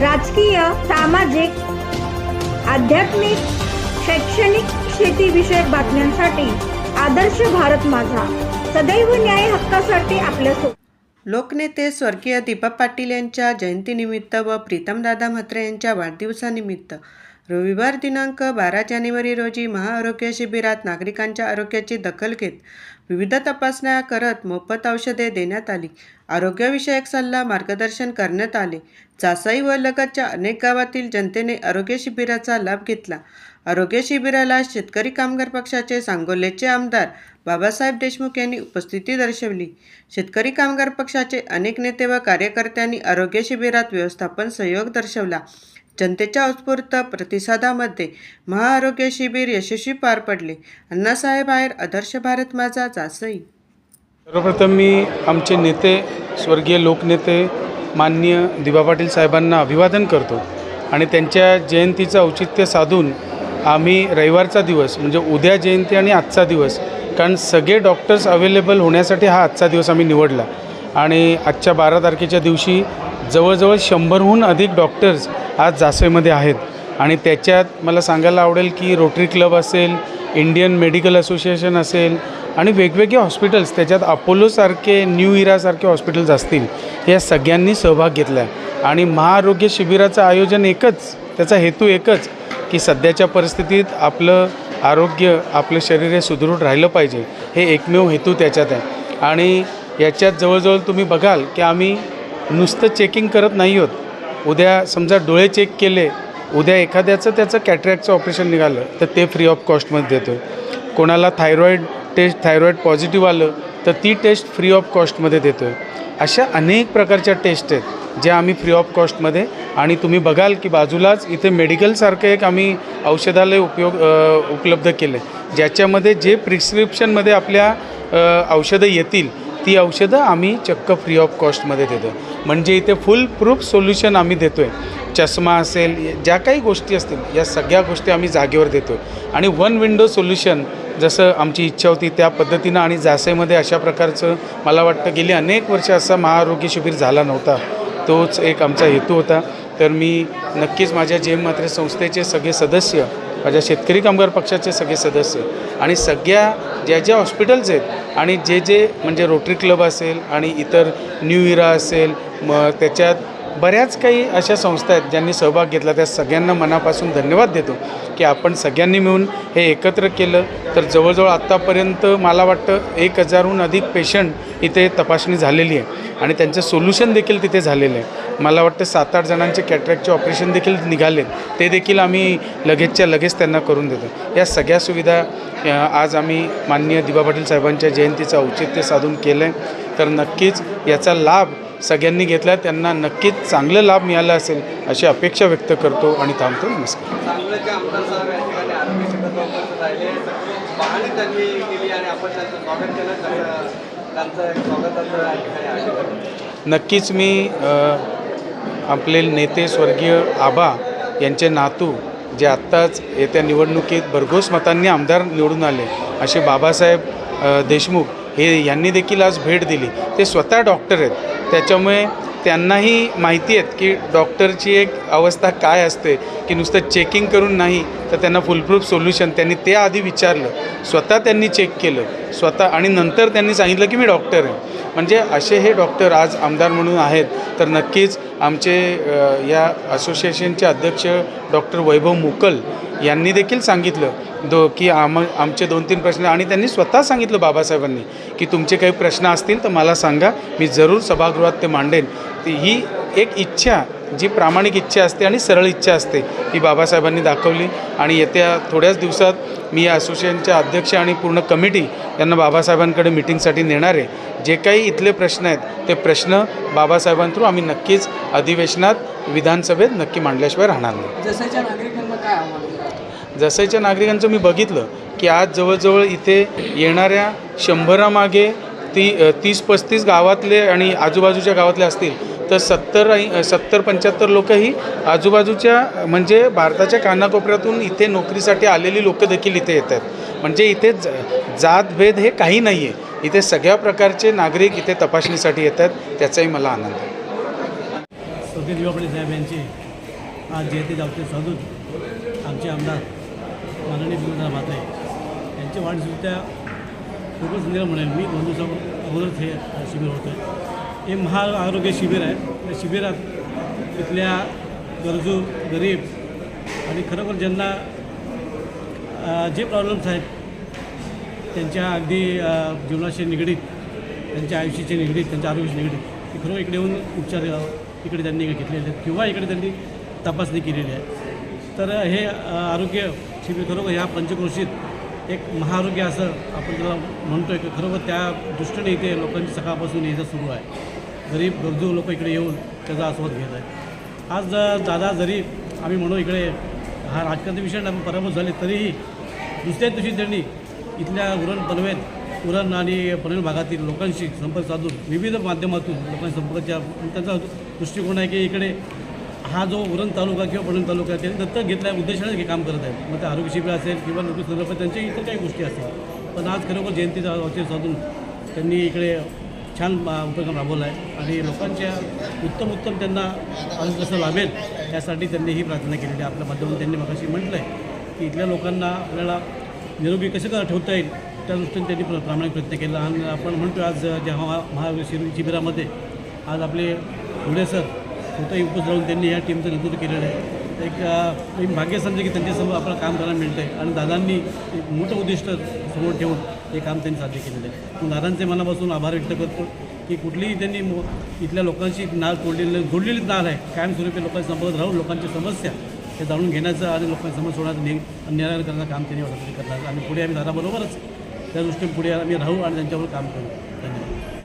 राजकीय सामाजिक आध्यात्मिक शैक्षणिक शेतीविषयक बातम्यांसाठी आदर्श भारत माझा. सदैव न्याय हक्कासाठी आपल्यासोबत लोकनेते स्वर्गीय दीपा पाटील यांच्या जयंतीनिमित्त व प्रीतमदादा म्हात्रे यांच्या वाढदिवसानिमित्त रविवार दिनांक बारा जानेवारी रोजी महाआरोग्य शिबिरात नागरिकांच्या आरोग्याची दखल घेत विविध तपासण्या करत मोफत औषधे देण्यात आली. आरोग्यविषयक सल्ला मार्गदर्शन करण्यात आले. चासाई व लगतच्या अनेक गावातील जनतेने आरोग्य शिबिराचा लाभ घेतला. आरोग्य शिबिराला शेतकरी कामगार पक्षाचे सांगोलेचे आमदार बाबासाहेब देशमुख यांनी उपस्थिती दर्शवली. शेतकरी कामगार पक्षाचे अनेक नेते व कार्यकर्त्यांनी आरोग्य शिबिरात व्यवस्थापन सहयोग दर्शवला. जनतेच्या उत्स्फूर्त प्रतिसादामध्ये महाआरोग्य शिबिर यशस्वी पार पडले. अण्णासाहेब आहेर आदर्श भारत माझा जासई. सर्वप्रथम मी आमचे नेते स्वर्गीय लोकनेते मान्य दिबा पाटील साहेबांना अभिवादन करतो आणि त्यांच्या जयंतीचं औचित्य साधून आम्ही रविवारचा दिवस म्हणजे उद्या जयंती आणि आजचा दिवस कारण सगळे डॉक्टर्स अवेलेबल होण्यासाठी हा आजचा दिवस आम्ही निवडला. आणि आजच्या बारा तारखेच्या दिवशी जवळजवळ शंभरहून अधिक डॉक्टर्स आज जासेमध्ये आहेत. आणि त्याच्यात मला सांगायला आवडेल की रोटरी क्लब असेल इंडियन मेडिकल असोसिएशन असेल आणि वेगवेगळे हॉस्पिटल्स त्याच्यात अपोलोसारखे न्यू इरासारखे हॉस्पिटल्स असतील या सगळ्यांनी सहभाग घेतला आहे. आणि महाआरोग्य शिबिराचं आयोजन एकच त्याचा हेतू एकच की सध्याच्या परिस्थितीत आपलं आरोग्य आपलं शरीर हे सुदृढ राहिलं पाहिजे. हे एकमेव हेतू त्याच्यात आहे. आणि याच्यात जवळजवळ तुम्ही बघाल की आम्ही नुसतं चेकिंग करत नाही आहोत उद्या समजा डोळे चेक केले उद्या एखाद्याचं त्याचं कॅटरॅक्टचं ऑपरेशन निघालं तर ते फ्री ऑफ कॉस्टमध्ये देतो आहे कोणाला थायरॉईड टेस्ट थायरॉईड पॉझिटिव्ह आलं तर ती टेस्ट फ्री ऑफ कॉस्टमध्ये देतो आहे अशा अनेक प्रकारच्या टेस्ट आहेत ज्या आम्ही फ्री ऑफ कॉस्टमध्ये आणि तुम्ही बघाल की बाजूलाच इथे मेडिकलसारखं एक आम्ही औषधालय उपयोग उपलब्ध केलं आहे ज्याच्यामध्ये जे प्रिस्क्रिप्शनमध्ये आपल्या औषधं येतील ती औषधं आम्ही चक्क फ्री ऑफ कॉस्टमध्ये देतो म्हणजे इथे फुल प्रूफ सोल्युशन आम्ही देतो आहे चष्मा असेल ज्या काही गोष्टी असतील या सगळ्या गोष्टी आम्ही जागेवर देतो आहे आणि वन विंडो सोल्युशन जसं आमची इच्छा होती त्या पद्धतीनं आणि जासेमध्ये अशा प्रकारचं मला वाटतं गेली अनेक वर्ष असा महाआरोग्य शिबिर झाला नव्हता. तोच एक आमचा हेतू होता. तर मी नक्कीच माझ्या जे मात्र संस्थेचे सगळे सदस्य माझ्या शेतकरी कामगार पक्षाचे सगळे सदस्य आणि सगळ्या ज्या ज्या हॉस्पिटल्स आहेत आणि जे जे म्हणजे रोटरी क्लब असेल आणि इतर न्यू इरा असेल मग त्याच्यात बऱ्याच काही अशा संस्था आहेत ज्यांनी सहभाग घेतला. त्या सगळ्यांना मनापासून धन्यवाद देतो की आपण सगळ्यांनी मिळून हे एकत्र केलं. तर जवळजवळ आत्तापर्यंत मला वाटतं एक हजारहून अधिक पेशंट इथे तपासणी झालेली आहे आणि त्यांचं सोल्युशन देखील तिथे झालेलं आहे. मला वाटतं सात आठ जणांचे कॅटरॅक्टचे ऑपरेशन देखील निघालेत ते देखील आम्ही लगेचच्या लगेच त्यांना करून देतो. या सगळ्या सुविधा आज आम्ही माननीय दिबा पाटील साहेबांच्या जयंतीचं औचित्य साधून केलं आहे तर नक्कीच याचा लाभ सगळ्यांनी घेतला. त्यांना नक्कीच चांगलं लाभ मिळाला असेल अशी अपेक्षा व्यक्त करतो आणि थांबतो. नमस्कार. नक्कीच मी आपले नेते स्वर्गीय आबा यांचे नातू जे आत्ताच येत्या निवडणुकीत भरघोस मतांनी आमदार निवडून आले असे बाबासाहेब देशमुख हे यांनी देखील आज भेट दिली. ते स्वतः डॉक्टर आहेत. त्याच्यामुळे त्यांनाही माहिती आहेत की डॉक्टरची एक अवस्था काय असते की नुसतं चेकिंग करून नाही तर त्यांना फुलप्रूफ सोल्युशन त्यांनी ते आधी विचारलं. स्वतः त्यांनी चेक केलं. स्वतः आणि नंतर त्यांनी सांगितलं की मी डॉक्टर आहे. म्हणजे असे हे डॉक्टर आज आमदार म्हणून आहेत तर नक्कीच आमचे या असोसिएशनचे अध्यक्ष डॉक्टर वैभव मुकल यांनी देखील सांगितलं दो की आम आमचे दोन तीन प्रश्न आणि त्यांनी स्वतः सांगितलं बाबासाहेबांनी की तुमचे काही प्रश्न असतील तर मला सांगा मी जरूर सभागृहात ते मांडेन. ही एक इच्छा जी प्रामाणिक इच्छा असते आणि सरळ इच्छा असते ही बाबासाहेबांनी दाखवली. आणि येत्या थोड्याच दिवसात मी या असोसिएशनचे अध्यक्ष आणि पूर्ण कमिटी यांना बाबासाहेबांकडे मिटिंगसाठी नेणार आहे. जे काही इथले प्रश्न आहेत ते प्रश्न बाबासाहेबांथ्रू आम्ही नक्कीच अधिवेशनात विधानसभेत नक्की मांडल्याशिवाय राहणार नाही. जसंच्या नागरिकांना काय आव्हान जसंच्या नागरिकांचं मी बघितलं की आज जवळजवळ इथे येणाऱ्या शंभरामागे ती तीस पस्तीस गावातले आणि आजूबाजूच्या गावातले असतील तर सत्तर ऐ- सत्तर पंच्याहत्तर लोक ही आजूबाजूच्या म्हणजे भारताच्या कानाकोपऱ्यातून इथे नोकरीसाठी आलेली लोक देखील इथे येतात म्हणजे इथे ज जातभेद हे काही नाही आहे इथे सगळ्या प्रकारचे नागरिक इथे तपासणीसाठी येतात त्याचाही मला आनंद आहे. सुधीर दिवा साहेब यांची आज जयंती जावते साधून आमचे आमदार माननीय विनोदराव म्हात्रे यांच्या वाढदिवसत्या खूपच सुंदर म्हणेल मी दोन दिवसा अगोदरच हे शिबिर होतं आहे हे महाआरोग्य शिबिर आहे. त्या शिबिरात इथल्या गरजू गरीब आणि खरोखर ज्यांना जे प्रॉब्लेम्स आहेत त्यांच्या अगदी जीवनाशी निगडीत त्यांच्या आयुष्याशी निगडीत त्यांच्या आरोग्याशी निगडीत ते इकडे येऊन उपचार इकडे त्यांनी घेतलेले आहेत किंवा इकडे त्यांनी तपासणी केलेली आहे. तर हे आरोग्य शिबिर खरोखर ह्या पंचक्रोशीत एक महाआरोग्य असं आपण त्याला म्हणतो आहे की खरोखर त्या दृष्टीने इथे लोकांची सकाळपासून यायचं सुरू आहे. गरीब गरजू लोक इकडे येऊन त्याचा आस्वाद घेत आहेत. आज दादा जरी आम्ही म्हणू इकडे हा राजकारणी विषय आपण पराभूत झाले तरीही दुसऱ्या दिवशी त्यांनी इथल्या उरण पनवेल उरण आणि पनवेल भागातील लोकांशी संपर्क साधून विविध माध्यमातून लोकांशी संपर्काच्या त्यांचा दृष्टिकोन आहे की इकडे हा जो उरण तालुका किंवा पनवेल तालुका आहे, त्यांनी दत्तक घेतल्या उद्देशाने हे काम करत आहेत. मग ते आरोग्य शिबिर असेल किंवा लोक त्यांच्या इतर काही गोष्टी असतील पण आज खरोखर जयंतीचा औचित्य साधून त्यांनी इकडे छान उपक्रम राबवला आहे. आणि लोकांच्या उत्तम उत्तम त्यांना आरोग्य कसं लाभेल यासाठी त्यांनी ही प्रार्थना केलेली आहे. आपल्या माध्यमातून त्यांनी मगाशी म्हटलं आहे की इथल्या लोकांना आपल्याला निरोगी कसं का ठेवता येईल? त्या दृष्टीने त्यांनी प्र- प्रामाणिक प्रयत्न केला. आणि आपण म्हणतो आज ज्या महा शिबिरामध्ये आज आपले पुढे सर स्वतःही उपस्थित राहून त्यांनी या टीमचं नेतृत्व केलेलं आहे. एक भाग्य समजे की त्यांच्यासमोर आपल्याला काम करायला मिळतं आहे आणि दादांनी एक मोठं उद्दिष्ट समोर ठेवून हे काम त्यांनी साध्य केलेलं आहे. मग दादांचे मनापासून आभार व्यक्त करतो की कुठलीही त्यांनी मो इथल्या लोकांशी नाळ तोडलेली जोडलेलीच नाळ आहे. कायमस्वरूपी लोकांशी संपर्क राहून लोकांची समस्या हे जाणून घेण्याचं आणि लोकांना समज सोडण्याचं नि निराकरण करण्याचं काम त्यांनी वाटत करणार आणि पुढे आम्ही दादाबरोबरच त्या दृष्टीने पुढे आम्ही राहू आणि त्यांच्यावर काम करू.